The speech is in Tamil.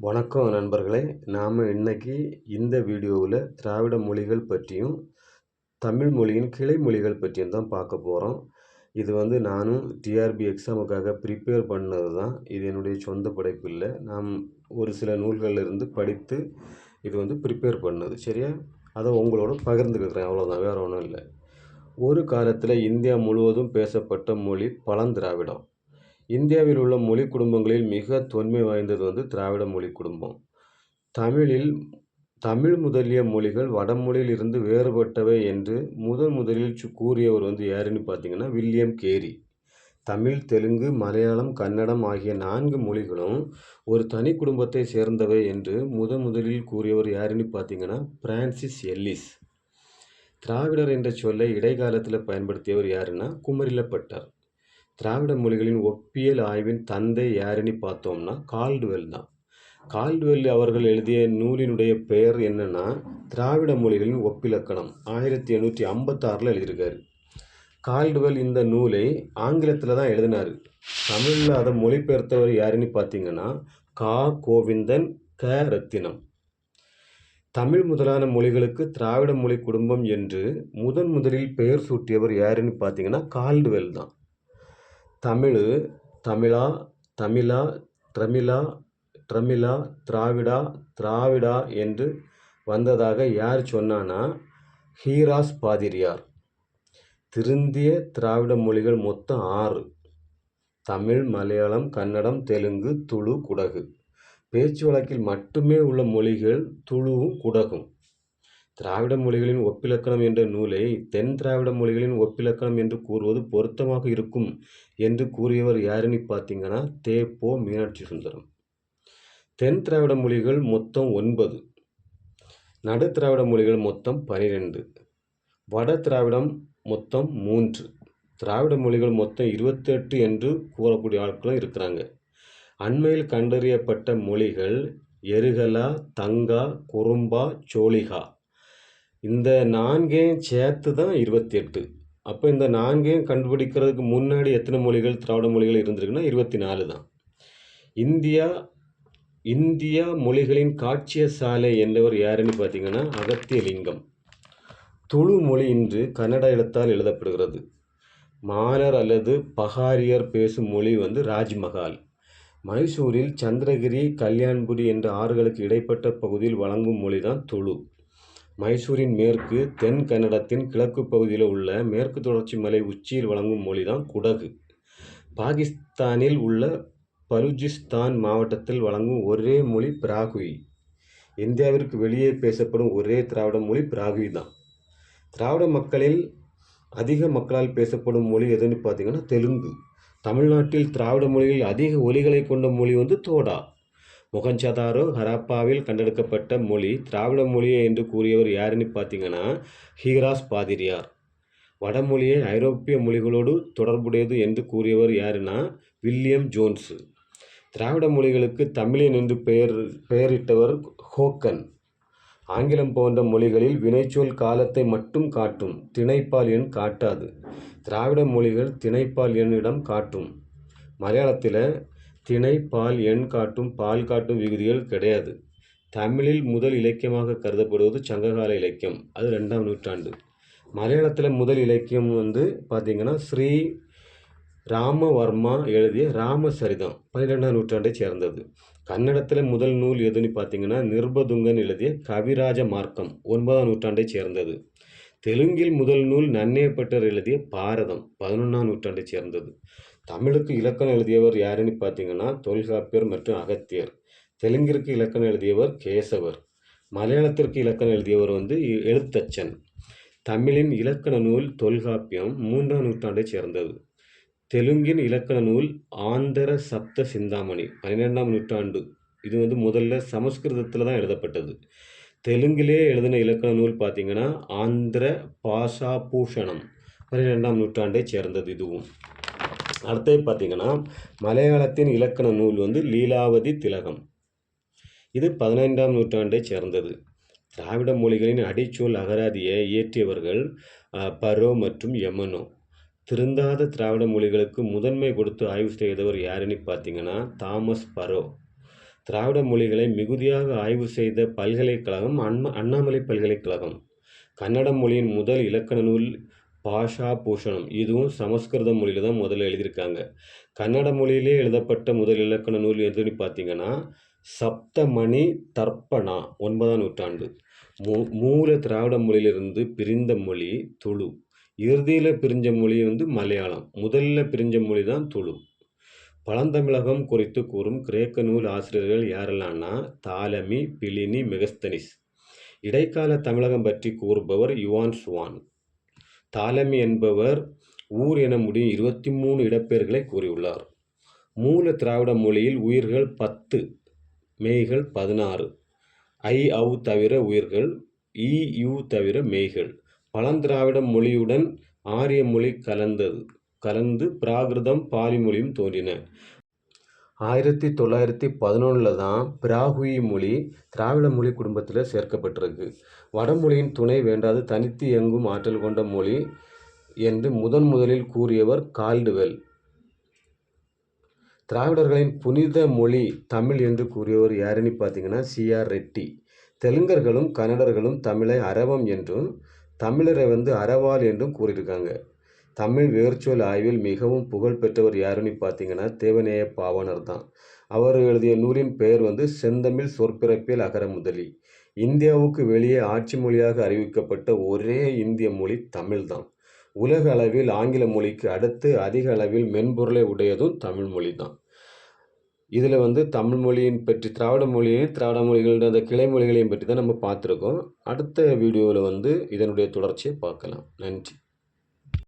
வணக்கம் நண்பர்களே நாம் இன்னைக்கு இந்த வீடியோவில் திராவிட மொழிகள் பற்றியும் தமிழ் மொழியின் கிளை மொழிகள் பற்றியும் தான் பார்க்க போகிறோம் இது வந்து நானும் டிஆர்பி எக்ஸாமுக்காக ப்ரிப்பேர் பண்ணது தான் இது என்னுடைய சொந்த படைப்பு இல்லை நாம் ஒரு சில நூல்களில் இருந்து படித்து இது வந்து ப்ரிப்பேர் பண்ணது. சரியா? அதை உங்களோட பகிர்ந்துக்கிறேன். அவ்வளோதான் வேறு ஒன்றும் இல்லை. ஒரு காலத்தில் இந்தியா முழுவதும் பேசப்பட்ட மொழி பழந்திராவிடம் இந்தியாவில் உள்ள மொழி குடும்பங்களில் மிக தொன்மை வாய்ந்தது வந்து திராவிட மொழி குடும்பம். தமிழில் தமிழ் முதலிய மொழிகள் வடமொழியில் இருந்து வேறுபட்டவை என்று முதன் முதலில் சு- கூறியவர் வந்து யாருன்னு பார்த்தீங்கன்னா வில்லியம் கேரி. தமிழ் தெலுங்கு மலையாளம் கன்னடம் ஆகிய நான்கு மொழிகளும் ஒரு தனி குடும்பத்தை சேர்ந்தவை என்று முதன் முதலில் கூறியவர் யாருன்னு பார்த்தீங்கன்னா பிரான்சிஸ் எல்லிஸ். திராவிடர் என்ற சொல்லை இடைக்காலத்தில் பயன்படுத்தியவர் யாருன்னா குமரிலப்பட்டார். திராவிட மொழிகளின் ஒப்பியல் ஆய்வின் தந்தை யாருன்னு பார்த்தோம்னா கால்டுவெல் தான். கால்டுவெல் அவர்கள் எழுதிய நூலினுடைய பெயர் என்னன்னா திராவிட மொழிகளின் ஒப்பிலக்கணம் ஆயிரத்தி எண்ணூற்றி ஐம்பத்தாறில் எழுதியிருக்காரு. கால்டுவெல் இந்த நூலை ஆங்கிலத்தில் தான் எழுதினார். தமிழில் அதை மொழிபெயர்த்தவர் யாருன்னு பார்த்தீங்கன்னா கா. கோவிந்தன் க. ரத்தினம். தமிழ் முதலான மொழிகளுக்கு திராவிட மொழி குடும்பம் என்று முதன் முதலில் பெயர் சூட்டியவர் யாருன்னு பார்த்தீங்கன்னா கால்டுவெல் தான். தமிழ் தமிழா தமிழா த்ரமிழா ட்ரமிழா திராவிடா திராவிடா என்று வந்ததாக யார் சொன்னான்னா ஹீராஸ் பாதிரியார். திருந்திய திராவிட மொழிகள் மொத்தம் ஆறு. தமிழ் மலையாளம் கன்னடம் தெலுங்கு துளு குடகு. பேச்சு வழக்கில் மட்டுமே உள்ள மொழிகள் துளுவும் குடகும். திராவிட மொழிகளின் ஒப்பிலக்கணம் என்ற நூலை தென் திராவிட மொழிகளின் ஒப்பிலக்கணம் என்று கூறுவது பொருத்தமாக இருக்கும் என்று கூறியவர் யாருன்னு பார்த்தீங்கன்னா தே. போ. மீனாட்சி சுந்தரம். தென் திராவிட மொழிகள் மொத்தம் ஒன்பது. நடு திராவிட மொழிகள் மொத்தம் பனிரெண்டு. வட திராவிடம் மொத்தம் மூன்று. திராவிட மொழிகள் மொத்தம் இருபத்தெட்டு என்று கூறக்கூடிய ஆட்களும் இருக்கிறாங்க. அண்மையில் கண்டறியப்பட்ட மொழிகள் எருகலா தங்கா குறும்பா சோழிகா. இந்த நான்கையும் சேர்த்து தான் இருபத்தி எட்டு அப்போ இந்த நான்கையும் கண்டுபிடிக்கிறதுக்கு முன்னாடி எத்தனை மொழிகள் திராவிட மொழிகள் இருந்திருக்குன்னா இருபத்தி நாலு தான். இந்தியா இந்தியா மொழிகளின் காட்சிய சாலை என்றவர் யாருன்னு பார்த்தீங்கன்னா அகத்தியலிங்கம். துளு மொழி இன்று கன்னட எழுத்தால் எழுதப்படுகிறது. மாலர் அல்லது பகாரியர் பேசும் மொழி வந்து ராஜ்மஹால். மைசூரில் சந்திரகிரி கல்யாண்புரி என்ற ஆறுகளுக்கு இடைப்பட்ட பகுதியில் வழங்கும் மொழி தான் துளு மைசூரின் மேற்கு தென் கன்னடத்தின் கிழக்கு பகுதியில் உள்ள மேற்கு தொடர்ச்சி மலை உச்சியில் வழங்கும் மொழி தான் குடகு. பாகிஸ்தானில் உள்ள பலுஜிஸ்தான் மாவட்டத்தில் வழங்கும் ஒரே மொழி பிராகுயி. இந்தியாவிற்கு வெளியே பேசப்படும் ஒரே திராவிட மொழி பிராகுயி தான். திராவிட மக்களில் அதிக மக்களால் பேசப்படும் மொழி எதுன்னு பார்த்தீங்கன்னா தெலுங்கு. தமிழ்நாட்டில் திராவிட மொழியில் அதிக ஒலிகளை கொண்ட மொழி வந்து தோடா. மொகஞ்சதாரோ ஹராப்பாவில் கண்டெடுக்கப்பட்ட மொழி திராவிட மொழியை என்று கூறியவர் யாருன்னு பார்த்தீங்கன்னா ஹீராஸ் பாதிரியார். வடமொழியை ஐரோப்பிய மொழிகளோடு தொடர்புடையது என்று கூறியவர் யாருன்னா வில்லியம் ஜோன்ஸு. திராவிட மொழிகளுக்கு தமிழின் என்று பெயர் பெயரிட்டவர் ஹோக்கன். ஆங்கிலம் போன்ற மொழிகளில் வினைச்சொல் காலத்தை மட்டும் காட்டும் திணைப்பால் எண் காட்டாது. திராவிட மொழிகள் திணைப்பால் எண்ணிடம் காட்டும். மலையாளத்தில் திணை பால் எண் காட்டும் பால் காட்டும் விகுதிகள் கிடையாது. தமிழில் முதல் இலக்கியமாக கருதப்படுவது சங்ககால இலக்கியம். அது ரெண்டாம் நூற்றாண்டு. மலையாளத்தில் முதல் இலக்கியம் வந்து பார்த்திங்கன்னா ஸ்ரீ ராமவர்மா எழுதிய ராமசரிதம் பன்னிரெண்டாம் நூற்றாண்டை சேர்ந்தது. கன்னடத்தில் முதல் நூல் எதுன்னு பார்த்தீங்கன்னா நிர்பதுங்கன் எழுதிய கவிராஜ மார்க்கம் ஒன்பதாம் நூற்றாண்டை சேர்ந்தது. தெலுங்கில் முதல் நூல் நன்னேப்பட்டர் எழுதிய பாரதம் பதினொன்றாம் நூற்றாண்டை சேர்ந்தது. தமிழுக்கு இலக்கணம் எழுதியவர் யாருன்னு பார்த்தீங்கன்னா தொல்காப்பியர் மற்றும் அகத்தியர். தெலுங்கிற்கு இலக்கணம் எழுதியவர் கேசவர். மலையாளத்திற்கு இலக்கணம் எழுதியவர் வந்து எழுத்தச்சன். தமிழின் இலக்கண நூல் தொல்காப்பியம் மூன்றாம் நூற்றாண்டை சேர்ந்தது. தெலுங்கின் இலக்கண நூல் ஆந்தர சப்த சிந்தாமணி பன்னிரெண்டாம் நூற்றாண்டு. இது வந்து முதல்ல சமஸ்கிருதத்தில் தான் எழுதப்பட்டது. தெலுங்கிலே எழுதின இலக்கண நூல் பார்த்திங்கன்னா ஆந்திர பாஷா பூஷணம் பன்னிரெண்டாம் நூற்றாண்டை சேர்ந்தது இதுவும். அடுத்தது பார்த்தீங்கன்னா மலையாளத்தின் இலக்கண நூல் வந்து லீலாவதி திலகம். இது பதினைந்தாம் நூற்றாண்டை சேர்ந்தது. திராவிட மொழிகளின் அடிச்சொல் அகராதியை இயற்றியவர்கள் பரோ மற்றும் யமனோ. திருந்தாத திராவிட மொழிகளுக்கு முதன்மை கொடுத்து ஆய்வு செய்தவர் யாருன்னு பார்த்தீங்கன்னா தாமஸ் பரோ. திராவிட மொழிகளை மிகுதியாக ஆய்வு செய்த பல்கலைக்கழகம் அண்ணா அண்ணாமலை பல்கலைக்கழகம். கன்னட மொழியின் முதல் இலக்கண நூல் பாஷா பூஷணம். இதுவும் சமஸ்கிருத மொழியில் தான் முதல்ல எழுதியிருக்காங்க. கன்னட மொழியிலே எழுதப்பட்ட முதல் இலக்கண நூல் எதுன்னு பார்த்தீங்கன்னா சப்தமணி தர்ப்பணா ஒன்பதாம் நூற்றாண்டு. மூ மூல திராவிட மொழியிலிருந்து பிரிந்த மொழி துளு. இறுதியில் பிரிஞ்ச மொழி வந்து மலையாளம். முதல்ல பிரிஞ்ச மொழி தான் துளு. பழந்தமிழகம் குறித்து கூறும் கிரேக்க நூல் ஆசிரியர்கள் யாரெல்லாம்னா தாலமி பிலினி மெகஸ்தனிஸ். இடைக்கால தமிழகம் பற்றி கூறுபவர் யுவான் சுவான். தாலமி என்பவர் ஊர் என முடியும் இருபத்தி மூணு இடப்பெயர்களை கூறியுள்ளார். மூல திராவிட மொழியில் உயிர்கள் பத்து மெய்கள் பதினாறு. ஐ அவு தவிர உயிர்கள் இ யு தவிர மெய்கள். பழந்திராவிட மொழியுடன் ஆரிய மொழி கலந்தது கலந்து பிராகிருதம் பாலி மொழியும் தோன்றின. ஆயிரத்தி தொள்ளாயிரத்தி பதினொன்றில் தான் பிராகுயி மொழி திராவிட மொழி குடும்பத்தில் சேர்க்கப்பட்டிருக்கு. வடமொழியின் துணை வேண்டாது தனித்து இயங்கும் ஆற்றல் கொண்ட மொழி என்று முதன் முதலில் கூறியவர் கால்டுவெல். திராவிடர்களின் புனித மொழி தமிழ் என்று கூறியவர் யாருன்னு பார்த்தீங்கன்னா சிஆர் ரெட்டி. தெலுங்கர்களும் கன்னடர்களும் தமிழை அரவம் என்றும் தமிழரை வந்து அறவாள் என்றும் கூறியிருக்காங்க. தமிழ் வேர்ச்சுவல் ஆய்வில் மிகவும் புகழ் பெற்றவர் யாருன்னு பார்த்தீங்கன்னா தேவநேய பாவனர் தான். அவர் எழுதிய நூலின் பெயர் வந்து செந்தமிழ் சொற்பிறப்பியல் அகர முதலி இந்தியாவுக்கு வெளியே ஆட்சி மொழியாக அறிவிக்கப்பட்ட ஒரே இந்திய மொழி தமிழ்தான் உலக அளவில் ஆங்கில மொழிக்கு அடுத்து அதிக அளவில் மென்பொருளை உடையதும் தமிழ் மொழி தான். இதில் வந்து தமிழ் மொழியின் பற்றி திராவிட மொழியையும் திராவிட மொழிகளோட அந்த கிளை மொழிகளையும் பற்றி தான் நம்ம பார்த்துருக்கோம். அடுத்த வீடியோவில் வந்து இதனுடைய தொடர்ச்சியை பார்க்கலாம். நன்றி.